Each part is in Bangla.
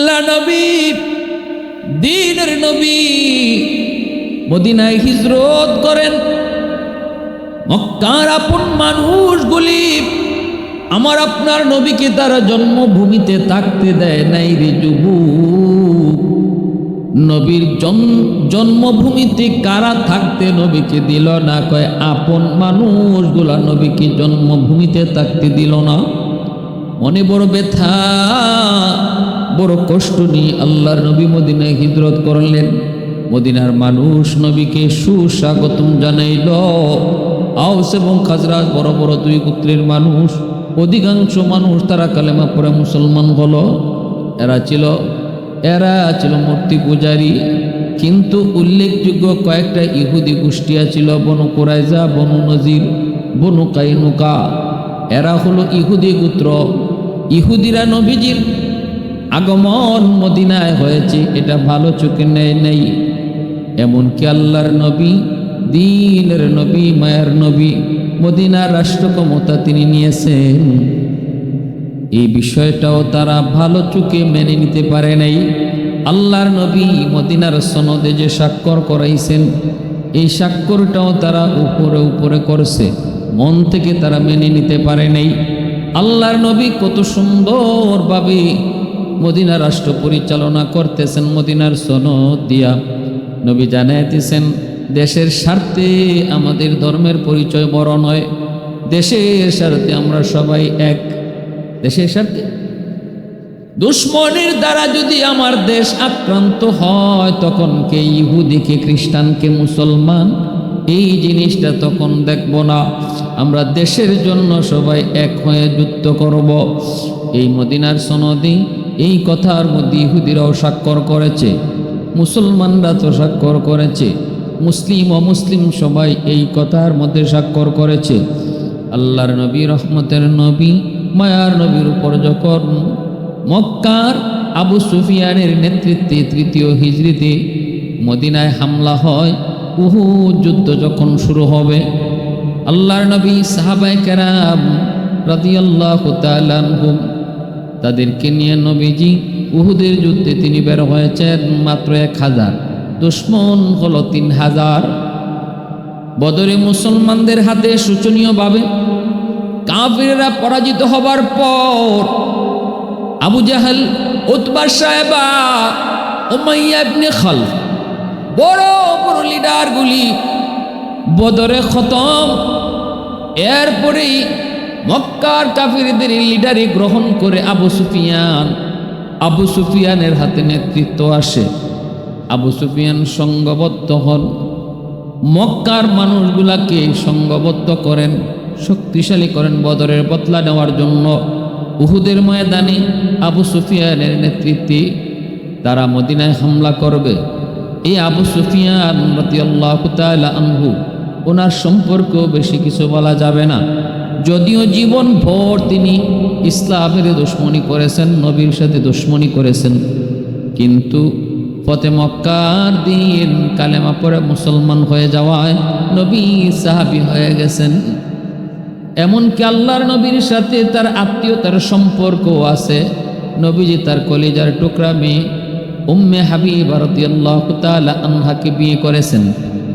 আল্লাহ নবী, দিনের নবী মদিনায় হিজরত করেন। মক্কার আপন মানুষগুলি আমার আপনার নবীকে তারা জন্মভূমিতে থাকতে দেয় নাই রে যুবক। নবীর জন- জন্মভূমিতে কারা থাকতে নবীকে দিল না? কয়, আপন মানুষগুলা নবীকে জন্মভূমিতে থাকতে দিল না। মনে বড় ব্যথা, বড় কষ্ট নিয়ে আল্লাহর নবী মদিনায় হিজরত করলেন। মদিনার মানুষ নবীকে সুস্বাগতম জানাইল। আউস এবং খাজরাজ বড় বড় দুই গোত্রের মানুষ, অধিকাংশ মানুষ তারা কালেমা পরে মুসলমান হলো। এরা ছিল এরা ছিল মূর্তি পূজারী। কিন্তু উল্লেখযোগ্য কয়েকটা ইহুদি গোষ্ঠী ছিল বনু কোরাইজা, বনু নজির, বনু কাইনুকা। এরা হলো ইহুদি গোত্র। ইহুদিরা নবীজির আগমন মদিনায় হয়েছে, এটা ভালো চোখে নেয় নেই। এমনকি আল্লাহর নবী, দিনের নবী, মায়ের নবী, মদিনার রাষ্ট্র ক্ষমতা তিনি নিয়েছেন। এই বিষয়টাও তারা ভালো চোখে মেনে নিতে পারে নাই। আল্লাহর নবী মদিনার সনদে যে স্বাক্ষর করাইছেন, এই স্বাক্ষরটাও তারা উপরে উপরে করছে। মন থেকে তারা মেনে নিতে পারে নাই। আল্লাহর নবী কত সুন্দরভাবে মদিনা রাষ্ট্র পরিচালনা করতেছেন, মদিনার সনদ দিয়া। নবী জানাইতেছেন দেশের স্বার্থে আমাদের ধর্মের পরিচয় বড় নয়, দেশের স্বার্থে আমরা সবাই এক। দেশের স্বার্থে? দুশ্মনের দ্বারা যদি আমার দেশ আক্রান্ত হয়, তখন কে ইহুদি, কে খ্রিস্টান, কে মুসলমান? এই জিনিসটা তখন দেখব না। আমরা দেশের জন্য সবাই এক হয়ে যুদ্ধ করব। এই মদিনার সনদি এই কথার মধ্যে ইহুদিরাও স্বাক্ষর করেছে, মুসলমানরা তো স্বাক্ষর করেছে, মুসলিম, অমুসলিম সবাই এই কথার মধ্যে স্বাক্ষর করেছে। আল্লাহর নবী, রহমতের নবী, মায়ার নবীর উপর যখন মক্কার আবু সুফিয়ানের নেতৃত্বে তৃতীয় হিজড়িতে মদিনায় হামলা হয় উহু যুদ্ধ যখন শুরু হবে, আল্লাহর নবী সাহাবাই কেরাম রাদিয়াল্লাহু তাদেরকে নিয়ে নবীজি উহুদের যুদ্ধে তিনি বের হয়েছেন মাত্র এক হাজার। দুশ্মন হলো তিন হাজার। বদরে মুসলমানদের হাতে শোচনীয়ভাবে কাফিরেরা পরাজিত হবার পর আবু জাহাল, উতবা সাহেবা ইবনে খালফ বড় বড় লিডারগুলি বদরে খতম। এরপরেই মক্কার কাফিরদের লিডারি গ্রহণ করে আবু সুফিয়ান, আবু সুফিয়ানের হাতে নেতৃত্ব আসে। আবু সুফিয়ান সঙ্গবদ্ধ হন। মক্কার মানুষগুলাকে সঙ্গবদ্ধ করেন, শক্তিশালী করেন বদরের বদলা নেওয়ার জন্য। উহুদের ময়দানে আবু সুফিয়ানের নেতৃত্বে তারা মদিনায় হামলা করবে। এই আবু সুফিয়ান আনহু, ওনার সম্পর্কেও বেশি কিছু বলা যাবে না। যদিও জীবন ভর তিনি ইসলামের দুশ্মনী করেছেন, নবীর সাথে দুশ্মনী করেছেন। কিন্তু ফতে মক্কার দিন কালেমা পরে মুসলমান হয়ে যাওয়ায় নবী সাহাবি হয়ে গেছেন। এমনকি আল্লাহর নবীর সাথে তার আত্মীয়তার সম্পর্কও আছে। নবীজি তার কলিজার টুকরা মেয়ে উম্মে হাবিব রাদিয়াল্লাহু তাআলা আনহাকে বিয়ে করেছেন।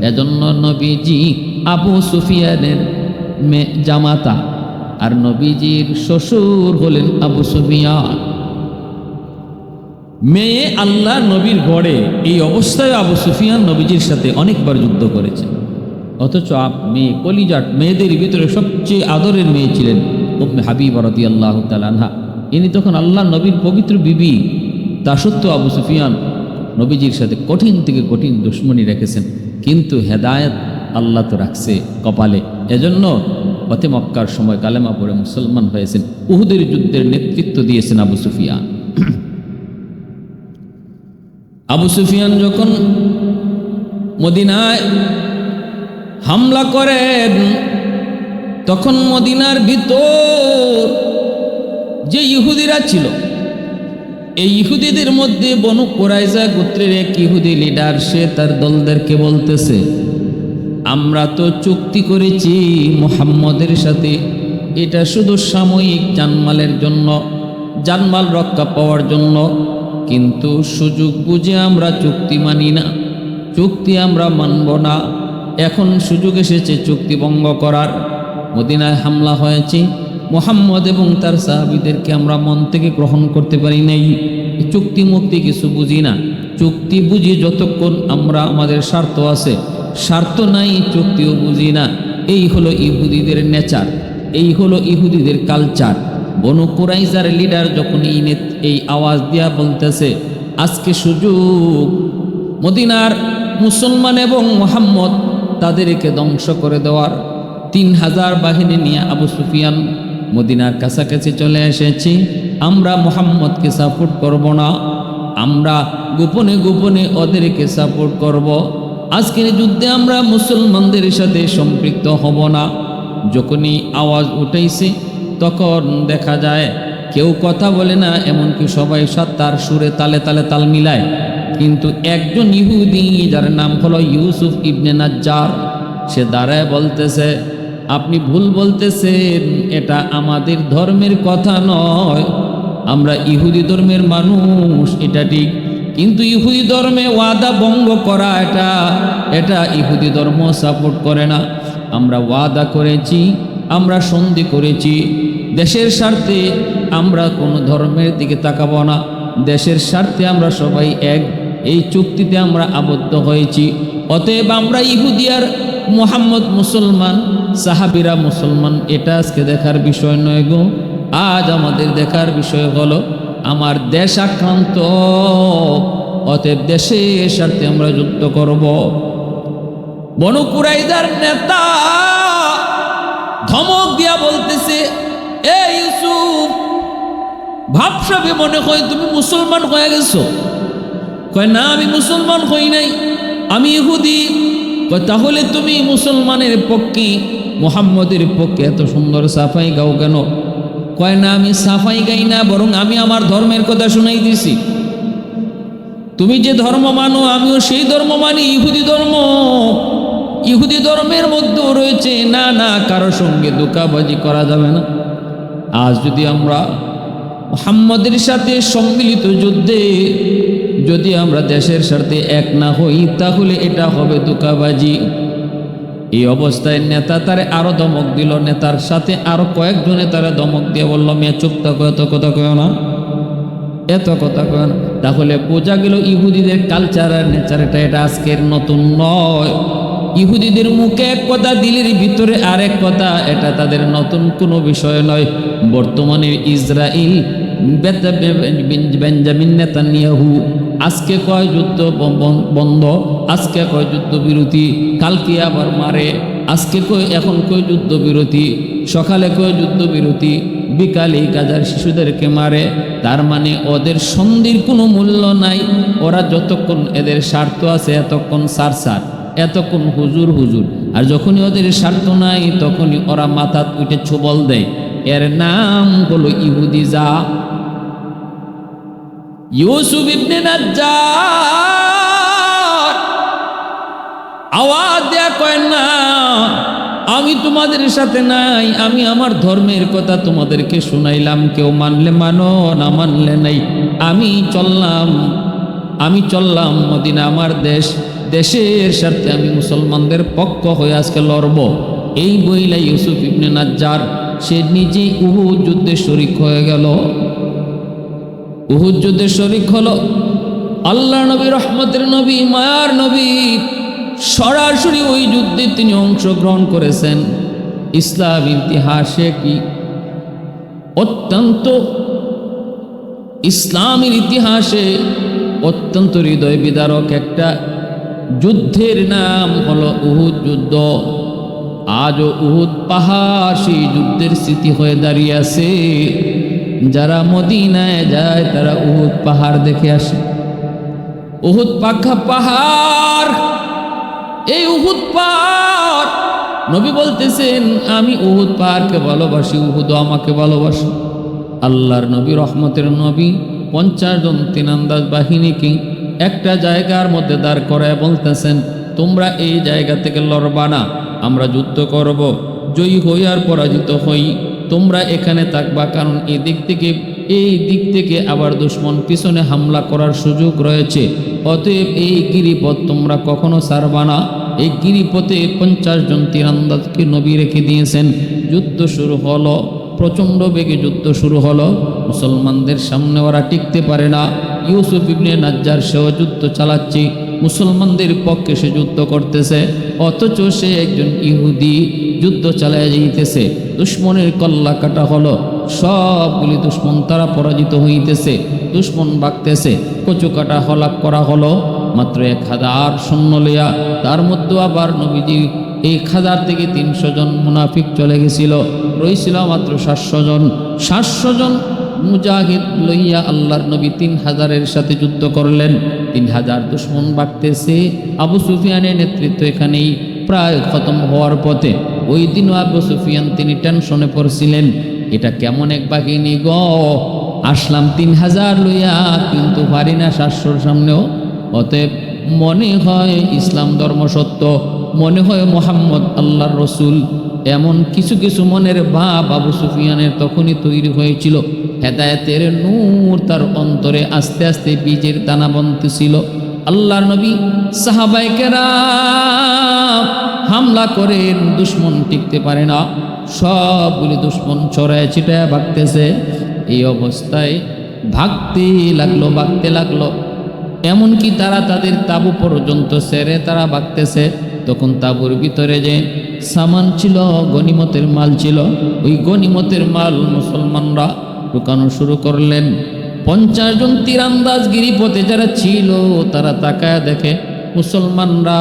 এজন্য নবীজি আবু সুফিয়ানের জামাতা আর নবীজির শ্বশুর হলেন আবু সুফিয়ান। মেয়ে আল্লাহ নবীর গড়ে এই অবস্থায় আবু সুফিয়ান নবীজির সাথে অনেকবার যুদ্ধ করেছেন। অথচ মেয়ে কলিজাট মেয়েদের ভিতরে সবচেয়ে আদরের মেয়ে ছিলেন উম্মে হাবিব রদি আল্লাহ তালানহা ইনি তখন আল্লাহ নবীর পবিত্র বিবি তা সত্ত্বেও আবু সুফিয়ান নবীজির সাথে কঠিন থেকে কঠিন দুশ্মনী রেখেছেন। কিন্তু হেদায়েত আল্লাহ তো রাখছে কপালে। এজন্য পথে মক্কার সময় কালেমা পড়ে মুসলমান হয়েছেন। উহুদের যুদ্ধের নেতৃত্ব দিয়েছেন আবু সুফিয়ান। আবু সুফিয়ান যখন মদিনায় হামলা করেন, তখন মদিনার ভিতর যে ইহুদিরা ছিল এই ইহুদিদের মধ্যে বনু কোরাইজা গোত্রের এক ইহুদি লিডার সে তার দলদেরকে বলতেছে, আমরা তো চুক্তি করেছি মোহাম্মদের সাথে। এটা শুধু সাময়িক জানমালের জন্য, জানমাল রক্ষা পাওয়ার জন্য। কিন্তু সুযোগ বুঝে আমরা চুক্তি মানি না। চুক্তি আমরা মানব না। এখন সুযোগ এসেছে চুক্তি ভঙ্গ করার। মদিনায় হামলা হয়েছে। মোহাম্মদ এবং তার সাহাবিদেরকে আমরা মন থেকে গ্রহণ করতে পারি নাই। চুক্তি মুক্তি কিছু বুঝি না। চুক্তি বুঝি যতক্ষণ আমরা আমাদের স্বার্থ আছে। স্বার্থ নাই, চুক্তিও বুঝি না। এই হলো ইহুদিদের নেচার। এই হলো ইহুদিদের কালচার। বনু কুরাইজার লিডার যখন এই এই আওয়াজ দিয়া বলতেছে, আজকে সুযোগ, মদিনার মুসলমান এবং মোহাম্মদ তাদেরকে ধ্বংস করে দেওয়ার তিন হাজার বাহিনী নিয়ে আবু সুফিয়ান মদিনার কাছাকাছি চলে এসেছি। আমরা মোহাম্মদকে সাপোর্ট করব না। আমরা গোপনে গোপনে ওদেরকে সাপোর্ট করব। আজকের যুদ্ধে আমরা মুসলমানদের সাথে সম্পৃক্ত হব না। যখনই আওয়াজ উঠেছে, তখন দেখা যায়, কেউ কথা বলে না, এমনকি সবাই তার সুরে তালে তালে তাল মিলায়। কিন্তু একজন ইহুদি, যার নাম হলো ইউসুফ ইবনে নাজ্জার, সে দাঁড়ায় বলতেছে আপনি ভুল বলতেছেন, এটা আমাদের ধর্মের কথা নয়। আমরা ইহুদি ধর্মের মানুষ, এটা ঠিক। কিন্তু ইহুদি ধর্মে ওয়াদা ভঙ্গ করা, এটা এটা ইহুদি ধর্ম সাপোর্ট করে না। আমরা ওয়াদা করেছি, আমরা সন্ধি করেছি। দেশের স্বার্থে আমরা কোনো ধর্মের দিকে তাকাবো না। দেশের স্বার্থে আমরা সবাই এক। এই চুক্তিতে আমরা আবদ্ধ হয়েছি। অতএব আমরা ইহুদিয়ার মোহাম্মদ মুসলমান সাহাবিরা মুসলমান, এটা আজকে দেখার বিষয় নয় গো। আজ আমাদের দেখার বিষয় হলো, আমার দেশ আক্রান্ত, অতএব দেশের স্বার্থে আমরা যুক্ত করব। বনকুরাইদার নেতা ধমক দিয়া বলতেছে, এ ইউসুফ, ভাবসাবে মনে হয় তুমি মুসলমান হয়ে গেছো? কয়, না, আমি মুসলমান হই নাই, আমি ইহুদি। তাহলে তুমি মুসলমানের পক্ষে মোহাম্মদের পক্ষে এত সুন্দর সাফাই গাও কেন? কয় না, আমি সাফাই গাই না, বরং আমি আমার ধর্মের কথা শুনাই দিছি। তুমি যে ধর্ম মানো, আমিও সেই ধর্ম মানি, ইহুদি ধর্ম। ইহুদি ধর্মের মধ্যেও রয়েছে, না না, কারও সঙ্গে দোকাবাজি করা যাবে না। আজ যদি আমরা মোহাম্মদের সাথে সম্মিলিত যুদ্ধে যদি আমরা দেশের সাথে এক না হই, তাহলে এটা হবে দোকাবাজি এই অবস্থায় নেতা তারে আরও দমক দিল। নেতার সাথে আরও কয়েকজনে তারা দমক দিয়ে বলল, মেয়ে, চুপ থাকো, এত কথা কেউ না। এত কথা কেন তাহলে বোঝা গেল ইহুদিদের কালচার আর নেচার এটা আজকের নতুন নয়। ইহুদিদের মুখে এক কথা, দিলের ভিতরে আরেক কথা, এটা তাদের নতুন কোনো বিষয় নয়। বর্তমানে ইসরায়েল বেঞ্জামিন নেতানিয়াহু আজকে কয় যুদ্ধ বন্ধ? আজকে কয় যুদ্ধ বিরতি কালকে আবার মারে। আজকে কয়, এখন কয় যুদ্ধ বিরতি সকালে কয় যুদ্ধ বিরতি বিকালে গাজার শিশুদেরকে মারে। তার মানে ওদের সন্ধির কোনো মূল্য নাই। ওরা যতক্ষণ এদের স্বার্থ আছে, এতক্ষণ সার সার এতক্ষণ হুজুর হুজুর। আর যখনই ওদের স্বার্থ নাই, তখনই ওরা মাথা উঠে ছোবল দেয়। এর নাম হলো ইহুদি যা ইউসুফ ইবনে নাজ্জার আওয়াজ দেয়া কয় না, আমি তোমাদের সাথে নাই, আমি আমার ধর্মের কথা তোমাদেরকে শুনাইলাম, কেউ মানলে মানো, না মানলে নাই। আমি চললাম আমি চললাম মদিনা আমার দেশ, দেশের সাথে আমি মুসলমানদের পক্ষ হয়ে আজকে লড়ব। এই বইলা ইউসুফ ইবনে নাজ্জার, সে নিজেই উহু যুদ্ধে শরিক হয়ে গেল। উহু যুদ্ধে শরিক হলো আল্লাহ নবী, রহমতের নবী, মায়ার নবী সরাসরি ওই যুদ্ধে তিনি অংশগ্রহণ করেছেন। ইসলাম ইতিহাসে কি অত্যন্ত ইসলামের ইতিহাসে অত্যন্ত হৃদয় বিদারক একটা যুদ্ধের নাম হলো উহুদ যুদ্ধ। আজও উহুদ পাহাড় সেই যুদ্ধের স্মৃতি হয়ে দাঁড়িয়ে আছে। যারা মদিনায় যায়, তারা উহুদ পাহাড় দেখে আসে। উহুদ পাখা পাহাড় এই উহুদ পাহাড় নবী বলতেছেন, আমি উহুদ পাহাড়কে ভালোবাসি, উহুদ আমাকে ভালোবাসি। আল্লাহর নবী, রহমতের নবী, পঞ্চাশ জন তিনান্দাজ বাহিনীকে একটা জায়গার মধ্যে দাঁড় করায় বলতেছেন, তোমরা এই জায়গা থেকে লড়বা না, আমরা যুদ্ধ করব। জয়ী হই আর পরাজিত হই। তোমরা এখানে থাকবা, কারণ এদিক থেকে, এই দিক থেকে আবার দুশ্মন পিছনে হামলা করার সুযোগ রয়েছে। অতএব এই গিরিপথ তোমরা কখনো ছাড়বা না। এই গিরিপথে পঞ্চাশ জন তীরান্দাজকে নবী রেখে দিয়েছেন। যুদ্ধ শুরু হলো, প্রচণ্ড বেগে যুদ্ধ শুরু হলো। মুসলমানদের সামনে ওরা টিকতে পারে না। ইউসুফ ইবনে নাজ্জার সেও যুদ্ধ চালাচ্ছে, মুসলমানদের পক্ষে সে যুদ্ধ করতেছে। অথচ সে একজন ইহুদি, যুদ্ধ চালায় যাইতেছে। দুশ্মনের কল্লা কাটা হলো, সবগুলি দুশ্মন তারা পরাজিত হইতেছে। দুশ্মন বাগতেছে। কচু কাটা হলাক করা হলো, মাত্র এক হাজার শূন্য লইয়া। তার মধ্যে আবার নবীজি এক হাজার থেকে তিনশো জন মুনাফিক চলে গেছিল। রইছিল মাত্র সাতশো জন। সাতশো জন মুজাহিদ লইয়া আল্লাহর নবী তিন হাজারের সাথে যুদ্ধ করলেন। তিন হাজার দুশ্মন বাড়তেছে আবু সুফিয়ানের নেতৃত্ব এখানেই প্রায় খতম হওয়ার পথে। ওই দিনও আবু সুফিয়ান তিনি টেনশনে পড়ছিলেন, এটা কেমন এক বাহিনী গ? আসলাম তিন হাজার লইয়া, কিন্তু পারি না সাতশোর সামনেও। অতএব মনে হয় ইসলাম ধর্ম সত্য, মনে হয় মোহাম্মদ আল্লাহর রসুল। এমন কিছু কিছু মনের ভাব আবু সুফিয়ানের তখনই তৈরি হয়েছিল। হেদায়েতের নূর তার অন্তরে আস্তে আস্তে বীজের দানা বনতেছিল আল্লাহর নবী সাহাবাইকেরা হামলা করেন দুশ্মন টিকতে পারে না। সবগুলি দুশ্মন ছড়ায় ছিটায় ভাগতেছে। এই অবস্থায় ভাগতে লাগল ভাগতে লাগল। এমনকি তারা তাদের তাবু পর্যন্ত সেরে তারা বাগতেছে। তখন তাবুর ভিতরে যে সামান ছিল, গনিমতের মাল ছিল, ওই গনিমতের মাল মুসলমানরা ঢুকানো শুরু করলেন। পঞ্চাশ জন তীরান্দাজ গিরিপথে যারা ছিল, তারা তাকায় দেখে মুসলমানরা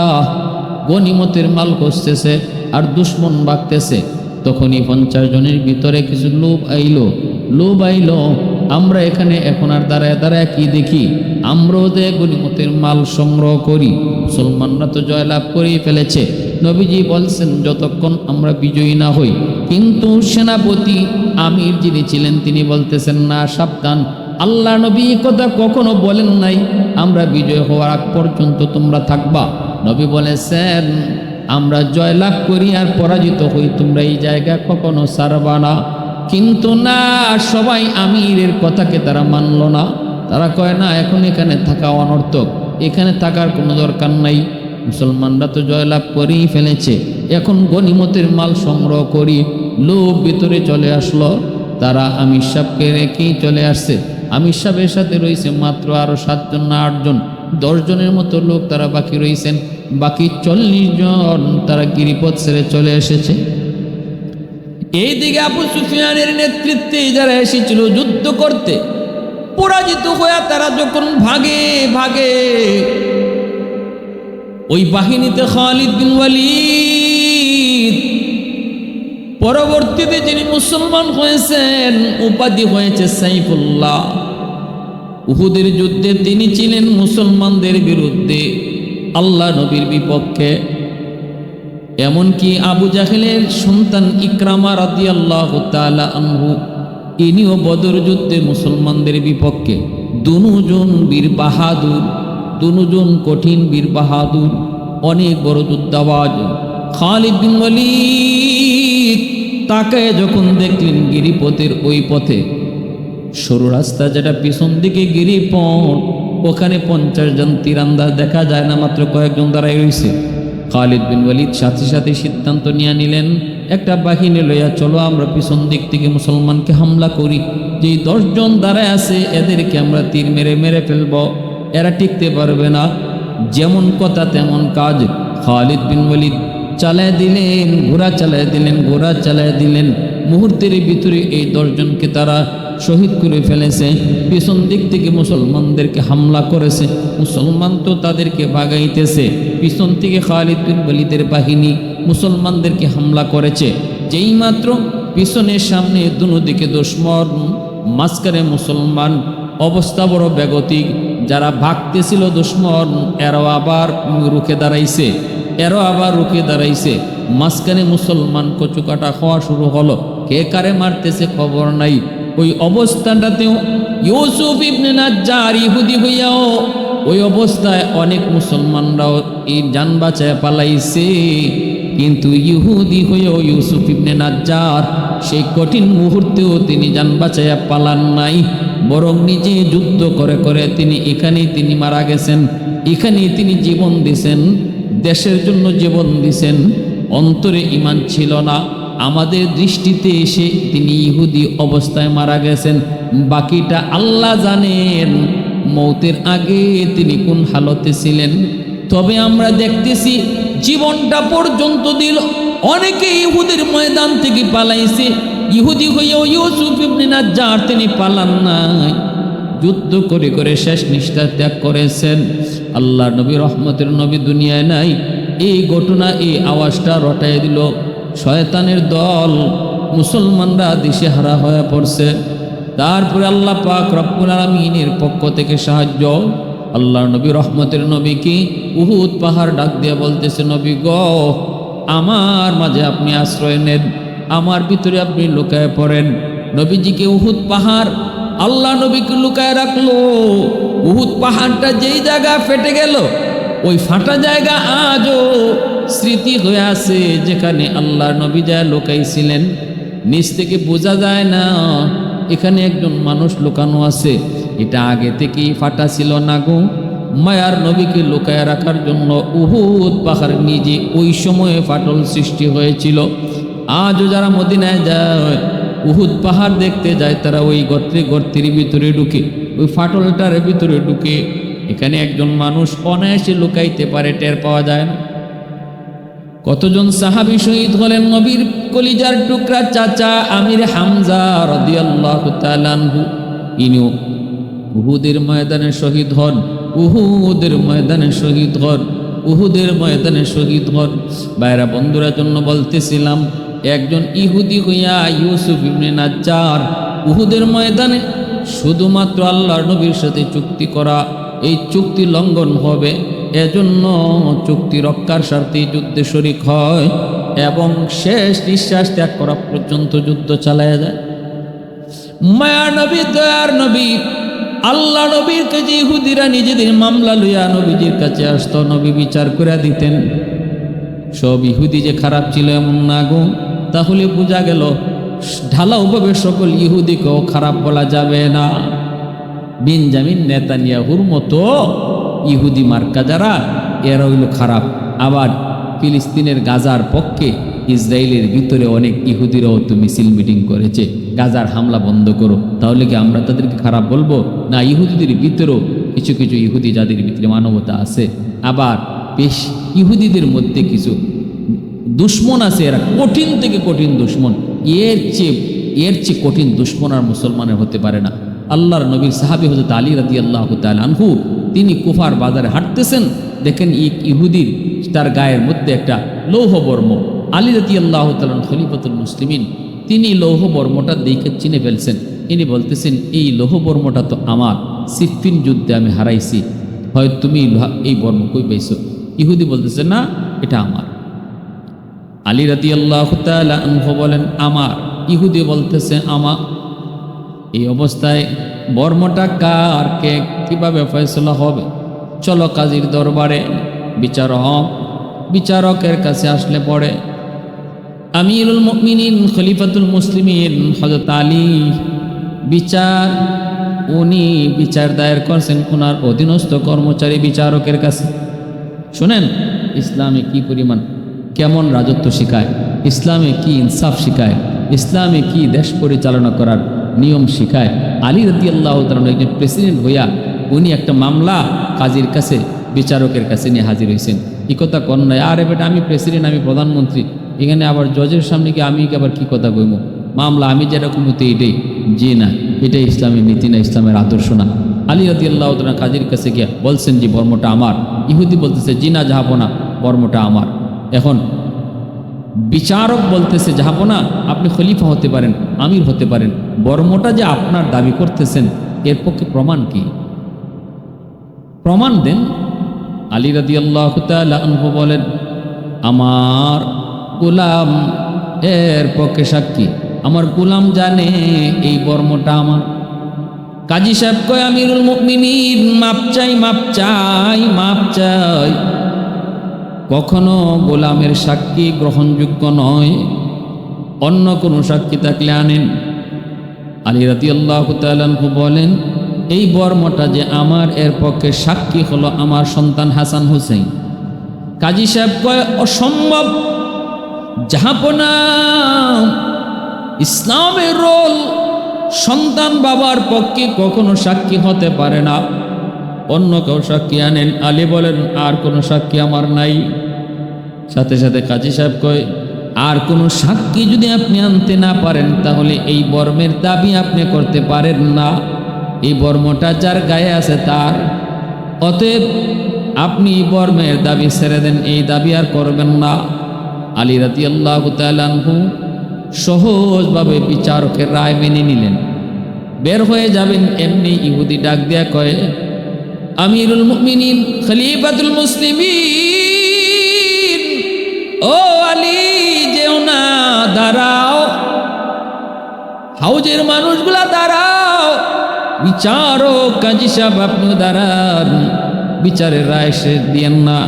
গনিমতের মাল কষতেছে আর দুশ্মন বাগতেছে। তখনই পঞ্চাশ জনের ভিতরে কিছু লোভ আইলো। লোভ আইলো, আমরা এখানে এখন আর দাঁড়ায় দাঁড়ায় কি দেখি? আমরাও যে মাল সংগ্রহ করি, মুসলমানরা তো জয়লাভ করেই ফেলেছে। নবীজি বলছেন, যতক্ষণ আমরা বিজয়ী না হই। কিন্তু সেনাপতি আমির যিনি ছিলেন, তিনি বলতেছেন, না, সাবধান। আল্লাহ নবী কথা কখনো বলেন নাই, আমরা বিজয় হওয়ার আগ পর্যন্ত তোমরা থাকবা। নবী বলেছেন আমরা জয়লাভ করি আর পরাজিত হই, তোমরা এই জায়গা কখনো সারবা না। কিন্তু না, সবাই আমিরের কথাকে তারা মানল না। তারা কয়, না, এখন এখানে থাকা অনর্থক। এখানে থাকার কোনো দরকার নাই। মুসলমানরা তো জয়লাভ করেই ফেলেছে। এখন গনিমতের মাল সংগ্রহ করি। লোভ ভিতরে চলে আসলো। তারা আমির সাহকে রেখেই চলে আসছে। আমির সাহেবের সাথে রয়েছে মাত্র আরও সাতজন না আটজন। দশজনের মতো লোক তারা বাকি রয়েছেন। বাকি চল্লিশ জন তারা গিরিপথ ছেড়ে চলে এসেছে। এইদিকে আবু সুফিয়ানের নেতৃত্বে যারা এসেছিল যুদ্ধ করতে, পরাজিত হয়ে তারা যখন ভাগে ভাগে, ওই বাহিনীতে খালিদ পরবর্তীতে যিনি মুসলমান হয়েছেন, উপাধি হয়েছে সাইফুল্লাহ। উহুদের যুদ্ধে তিনি ছিলেন মুসলমানদের বিরুদ্ধে। আল্লাহ নবীর বিপক্ষে। এমনকি আবু জাহেলের সন্তান ইকরামা রাদি আল্লাহ আনহু, ইনিও বদর যুদ্ধে মুসলমানদের বিপক্ষে। দুজন বীর বাহাদুর দুজন কঠিন বীর বাহাদুর, অনেক বড় যুদ্ধাবাজ। খালিদ বিন ওয়ালিদ তাকায় যখন দেখলেন গিরিপথের ওই পথে, সরু রাস্তা যেটা পিছন দিকে গিরিপথ ওখানে পঞ্চাশ জন তীরান্দাজ দেখা যায় না, মাত্র কয়েকজন দাঁড়াই রয়েছে। খালিদ বিন ওয়ালিদ সাথে সাথে সিদ্ধান্ত নিয়ে নিলেন, একটা বাহিনী লইয়া চলো, আমরা পিছন দিক থেকে মুসলমানকে হামলা করি। যেই দশজন দাঁড়ায় আছে, এদেরকে আমরা তীর মেরে মেরে ফেলব। এরা টিকতে পারবে না। যেমন কথা, তেমন কাজ। খালিদ বিন ওয়ালিদ চালায় দিলেন, ঘোড়া চালায় দিলেন, ঘোড়া চালায় দিলেন। মুহূর্তের ভিতরে এই দশজনকে তারা শহীদ করে ফেলেছে, পিছন দিক থেকে মুসলমানদেরকে হামলা করেছে, মুসলমান তো তাদেরকে ভাগাইতেছে পিছন থেকে খালিদ বিন ওয়ালিদের বাহিনী মুসলমানদেরকে হামলা করেছে। যেই মাত্র পিছনের সামনে দুনো দিকে দুশ্মন, মাঝখানে মুসলমান, অবস্থা বড় বেগতিক। যারা ভাগতেছিল দুশ্মন, এরাও আবার রুখে দাঁড়াইছে, এরও আবার রুখে দাঁড়াইছে। মাঝখানে মুসলমান কচুকাটা খাওয়া শুরু হলো। কে কারে মারতেছে খবর নাই। ওই অবস্থানটাতেও ইউসুফ ইবনে নাজ্জার ইহুদি হইয়াও ওই অবস্থায় অনেক মুসলমানরাও এই যান বাঁচায় পালাইছে। কিন্তু ইহুদি হয়েও ইউসুফ ইবনে নাজ্জার সেই কঠিন মুহূর্তেও তিনি যান বাঁচাইয়া পালান নাই, বরং নিজে যুদ্ধ করে করে তিনি এখানেই তিনি মারা গেছেন, এখানেই তিনি জীবন দিছেন, দেশের জন্য জীবন দিছেন, অন্তরে ইমান ছিল না। আমাদের দৃষ্টিতে এসে তিনি ইহুদি অবস্থায় মারা গেছেন। বাকিটা আল্লাহ জানেন, মৌতের আগে তিনি কোন হালতে ছিলেন। তবে আমরা দেখতেছি, জীবনটা পর্যন্ত দিল। অনেকে ইহুদের ময়দান থেকে পালাইছে। ইহুদি হয়েও ইউসুফ ইবনে নাজ্জার তিনি পালান নাই। যুদ্ধ করে করে শেষ নিষ্ঠা ত্যাগ করেছেন। আল্লাহ নবী রহমতের নবী দুনিয়ায় নাই। এই ঘটনা, এই আওয়াজটা রটাই দিল। শয়তানের দল মুসলমানরা দিশে হারা হয়ে পড়ছে। তারপরে আল্লাহ পাক রব্বুল আলমিনের পক্ষ থেকে সাহায্য। আল্লাহ নবী রহমতের নবীকে উহুদ পাহাড় ডাক দিয়ে বলতেছে, নবী গ, আমার মাঝে আপনি আশ্রয় নেন, আমার ভিতরে আপনি লুকায় পড়েন। নবীজিকে উহুদ পাহাড় আল্লাহ নবীকে লুকায় রাখল। উহুদ পাহাড়টা যেই জায়গা ফেটে গেল, ওই ফাটা জায়গা আজও স্মৃতি হয়ে আছে যেখানে আল্লাহ নবী যায় লুকাইছিলেন নিচ থেকে বোঝা যায় না, এখানে একজন মানুষ লুকানো আছে। এটা আগে থেকেই ফাটা ছিল না গো। মায়ার নবীকে লুকায় রাখার জন্য উহুদ পাহাড় নিজে ওই সময়ে ফাটল সৃষ্টি হয়েছিল। আজও যারা মদিনায় যায়, উহুদ পাহাড় দেখতে যায়, তারা ওই গর্তে গর্তের ভিতরে ঢুকে, ওই ফাটলটার ভিতরে ঢুকে, এখানে একজন মানুষ অনায়াসে লুকাইতে পারে, টের পাওয়া যায় না। কতজন সাহাবি শহীদ হলেন নবীর কলিজার টুকরা চাচা আমির হামজা ইনিও উহুদের ময়দানে শহীদ হন, উহুদের ময়দানে শহীদ হন, উহুদের ময়দানে শহীদ হন। বাইরা বন্ধুরা, জন্য বলতেছিলাম, একজন ইহুদি হইয়া ইউসুফ ইবনে উহুদের ময়দানে শুধুমাত্র আল্লাহর নবীর সাথে চুক্তি করা, এই চুক্তি লঙ্ঘন হবে। এজন্য চুক্তি রক্ষার স্বার্থে যুদ্ধে শরিক হয় এবং শেষ নিঃশ্বাস ত্যাগ করা পর্যন্ত যুদ্ধ চালায়া যায়। মায়া নবী, দয়ার নবী, আল্লাহ নবীর কাছে ইহুদিরা নিজেদের মামলা লইয়া নবীজির কাছে আসতো, নবী বিচার করে দিতেন, সব ইহুদি যে খারাপ ছিল এমন না গো। তাহলে বোঝা গেল, ঢালা ঢালাওভাবে সকল ইহুদিকেও খারাপ বলা যাবে না। বিনজামিন নেতানিয়াহুর মতো ইহুদি মার্কা যারা, এরা হইল খারাপ। আবার ফিলিস্তিনের গাজার পক্ষে ইসরায়েলের ভিতরে অনেক ইহুদিরাও তো মিছিল মিটিং করেছে, গাজার হামলা বন্ধ করো। তাহলে কি আমরা তাদেরকে খারাপ বলব? না, ইহুদিদের ভিতরেও কিছু কিছু ইহুদি যাদের ভিতরে মানবতা আছে। আবার বেশ ইহুদিদের মধ্যে কিছু দুশ্মন আছে, এরা কঠিন থেকে কঠিন দুশ্মন। এর চেয়ে এর চেয়ে কঠিন দুশ্মন আর মুসলমানের হতে পারে না। আল্লাহর নবীর সাহাবি হজরত আলী রাদি আল্লাহ আনহু তিনি কুফার বাজারে হাঁটতেছেন। দেখেন এক ইহুদির তার গায়ের মধ্যে একটা লৌহ বর্ম আলী রাদি আল্লাহ তালন খলিফতুল মুসলিমিন, তিনি লৌহ বর্মটা দেখে চিনে ফেলছেন। ইনি বলতেছেন, এই লৌহ বর্মটা তো আমার সিফিন যুদ্ধে আমি হারাইছি। হয় তুমি এই বর্ম কই পাইছো? ইহুদি বলতেছে, না, এটা আমার। আলী রাতি আল্লাহ বলেন, আমার। ইহুদি বলতেছে আমার এই অবস্থায় বর্মটা কার কে কীভাবে ফয়সলা হবে? চলো কাজীর দরবারে বিচারক, বিচারকের কাছে আসলে পড়ে। আমিরুল মুমিনিন, খলিফাতুল মুসলিমিন হজরত আলী বিচার, উনি বিচার দায়ের করছেন ওনার অধীনস্থ কর্মচারী বিচারকের কাছে। শুনেন, ইসলামে কি পরিমাণ, কেমন রাজত্ব শিখায়, ইসলামে কি ইনসাফ শিখায়, ইসলামে কি দেশ পরিচালনা করার নিয়ম শিখায়। আলী রদি আল্লাহ একজন প্রেসিডেন্ট হইয়া উনি একটা মামলা কাজীর কাছে, বিচারকের কাছে নিয়ে হাজির হয়েছেন এই কথা কন নাই, আরে বেটা, আমি প্রেসিডেন্ট, আমি প্রধানমন্ত্রী। এখানে আবার জজের সামনে কি আমি আবার কি কথা কইব মামলা, আমি যেরকম হতে এটাই। জি না, এটাই ইসলামের নীতি না, ইসলামের আদর্শ না। আলী রাদি আল্লাহ কাজীর কাছে গিয়া বলছেন যে বর্মটা আমার। ইহুদি বলতেছে, জি না যাব না, বর্মটা আমার। এখন বিচারক বলতেছে যাব না, আপনি খলিফা হতে পারেন, আমির হতে পারেন। বর্মটা যে আপনার দাবি করতেছেন, এর পক্ষে প্রমাণ কি? প্রমাণ দেন। আলী রাদি আল্লাহ বলেন, আমার গোলাম এর পক্ষে সাক্ষী। আমার গোলাম জানে এই বর্মটা আমার। কাজী সাহেব কয়, আমিরুল মুমিনিন, মাপ চাই মাপ চাই মাপ চাই। কখনো গোলামের সাক্ষী গ্রহণযোগ্য নয়, অন্য কোনো সাক্ষী থাকলে আনেন। আলী রাতি আল্লাহ তালু বলেন, এই বর্মটা যে আমার, এর পক্ষে সাক্ষী হলো আমার সন্তান হাসান হুসেন কাজী সাহেব কয়, অসম্ভব। জাহাপনা ইসলামের রোল সন্তান বাবার পক্ষে কখনো সাক্ষী হতে পারে না। অন্য কেউ সাক্ষী আনেন। আলী বলেন, আর কোনো সাক্ষী আমার নাই। সাথে সাথে কাজী সাহেব কয়, আর কোনো সাক্ষী যদি আপনি আনতে না পারেন, তাহলে এই বর্মের দাবি আপনি করতে পারেন না। এই বর্মটা যার গায়ে আছে তার। অতএব আপনি এই বর্মের দাবি ছেড়ে দেন, এই দাবি আর করবেন না। আলী রাতি আল্লাহ তালহু সহজভাবে বিচারকের রায় মেনে নিলেন। বের হয়ে যাবেন, এমনি ইহুদি ডাক দেয়া কয়ে আমিরুল মুমিনিন, খলিফাতুল মুসলিমিন। ও আলী, যেও না, দাঁড়াও। হাউজের মানুষগুলা দাঁড়াও। বিচারও কাজী সাহেব আপনিও দাঁড়ান। বিচারের রায় সে দিয়েন না।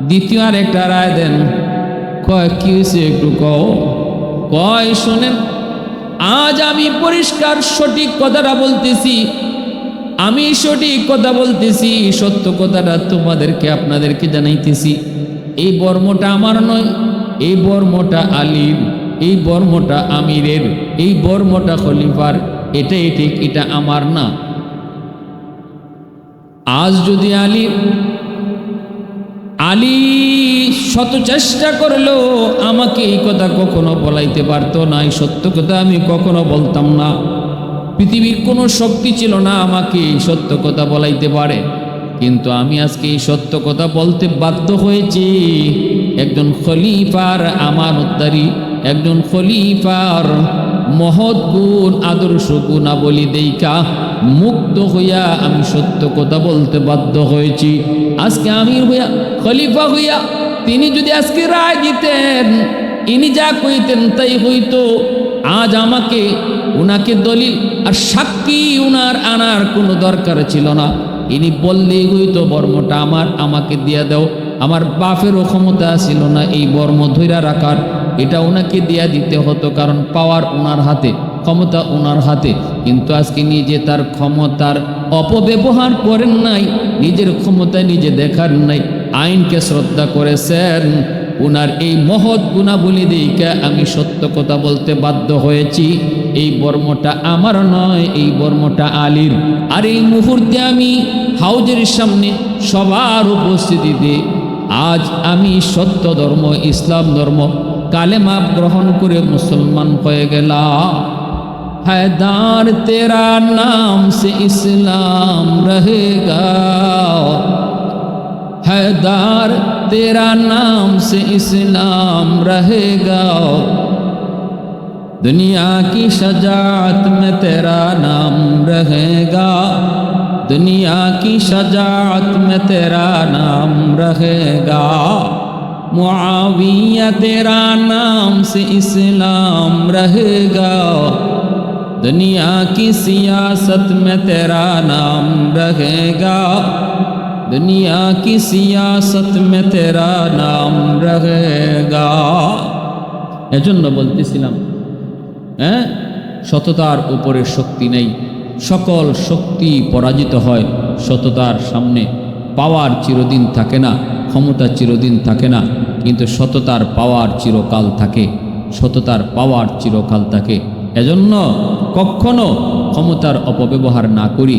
দ্বিতীয় আর একটা রায় দেন। কয়, কি হয়েছে একটু কও। কয়, শোনেন, আজ আমি পরিষ্কার সঠিক কথাটা বলতেছি। আমি সঠিক কথা বলতেছি, সত্য কথাটা তোমাদেরকে আপনাদেরকে জানাইতেছি। এই বর্মটা আমার নয়, এই বর্মটা আলীর, এই বর্মটা আমিরের, এই বর্মটা খলিফার, এটাই ঠিক, এটা আমার না। আজ যদি আলী আলী শত চেষ্টা করলেও আমাকে এই কথা কখনো বলাইতে পারতো না, এই সত্য কথা আমি কখনো বলতাম না। পৃথিবীর কোনো শক্তি ছিল না আমাকে এই সত্য কথা বলাইতে পারে। কিন্তু আমি আজকে এই সত্য কথা বলতে বাধ্য হয়েছি। একজন খলিফার আমার উদ্দারি একজন খলিফার মহৎ গুণ, আদর্শ গুণাবলী দেইকা মুক্ত হইয়া আমি সত্য কথা বলতে বাধ্য হয়েছি। আজকে আমির হইয়া, খলিফা হইয়া তিনি যদি আজকে রায় দিতেন, ইনি যা কইতেন তাই হইতো। আজ আমাকে উনাকে দলিল আর সাক্ষী উনার আনার কোনো দরকার ছিল না। ইনি বললেই হইতো বর্মটা আমার, আমাকে দিয়া দাও। আমার বাপেরও ক্ষমতা ছিল না এই বর্ম ধৈরা রাখার। এটা ওনাকে দিয়া দিতে হতো কারণ পাওয়ার ওনার হাতে, ক্ষমতা ওনার হাতে। কিন্তু আজকে নিজে তার ক্ষমতার অপব্যবহার করেন নাই, নিজের ক্ষমতা নিজে দেখার নাই। আইনকে শ্রদ্ধা করেছেন উনার এই মহৎ গুণাবলী দিকে আমি সত্য কথা বলতে বাধ্য হয়েছি এই বর্মটা আমার নয় এই বর্মটা আলীর আর এই মুহূর্তে আমি হাউজের সামনে সবার উপস্থিতিতে আজ আমি সত্য ধর্ম ইসলাম ধর্ম কালেমা গ্রহণ করে মুসলমান হয়ে গেলাম हैदार तेरा नाम से इस्लाम रहेगा हैदार, तेरा नाम से इस्लाम रहेगा। दुनिया की शजात में तेरा नाम रहेगा। दुनिया की शजात में तेरा नाम रहेगा। मुआविया, तेरा नाम से इस्लाम रहेगा। दुनिया की सियासत में तेरा नाम रहेगा। दुनिया की सियासत में तेरा नाम रहेगा এজন্য বলতেছিলাম হ্যাঁ সততার উপরে শক্তি নেই সকল শক্তি পরাজিত হয় সততার সামনে পাওয়ার চিরদিন থাকে না ক্ষমতা চিরদিন থাকে না কিন্তু সততার পাওয়ার চিরকাল থাকে সততার পাওয়ার চিরকাল থাকে এজন্য কখনো ক্ষমতার অপব্যবহার না করি